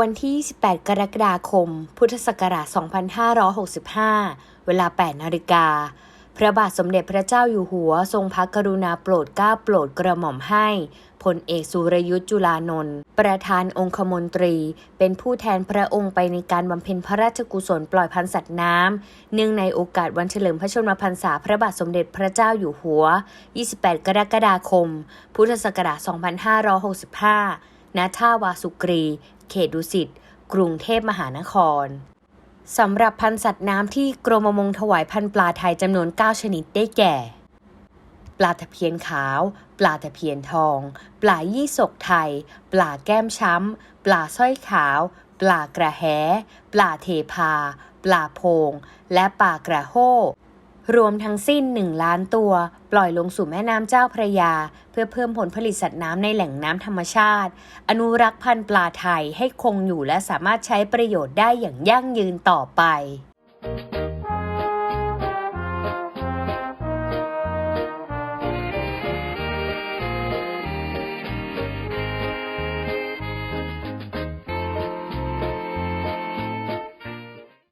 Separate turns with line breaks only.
วันที่28กรกฎาคม พุทธศักราช 2565 เวลา 8 นาฬิกา พระบาทสมเด็จพระเจ้าอยู่หัว ทรงพระกรุณาโปรดเกล้าโปรดกระหม่อมให้พลเอกสุรยุทธ์จุลานนท์ประธานองคมนตรี เป็นผู้แทนพระองค์ไปในการบำเพ็ญพระราชกุศลปล่อยพันธ์สัตว์น้ำ เนื่องในโอกาสวันเฉลิมพระชนมพรรษาพระบาทสมเด็จพระเจ้าอยู่หัว 28 กรกฎาคม พุทธศักราช 2565ณท่าวาสุกรี เขตดุสิต กรุงเทพมหานครสำหรับพันธุ์สัตว์น้ำที่กรมประมงถวายพันธุ์ปลาไทยจำนวน 9 ชนิดได้แก่ ปลาตะเพียนขาว ปลาตะเพียนทอง ปลายี่สกไทย ปลาแก้มช้ำ ปลาสร้อยขาว ปลากระแห ปลาเทพา ปลาโพง และปลากระโห รวมทั้งสิ้น 1 ล้านตัว ปล่อยลงสู่แม่น้ำเจ้าพระยา เพื่อเพิ่มผลผลิตสัตว์น้ำในแหล่งน้ำธรรมชาติ อนุรักษ์พันธุ์ปลาไทยให้คงอยู่และสามารถใช้ประโยชน์ได้อย่างยั่งยืนต่อไป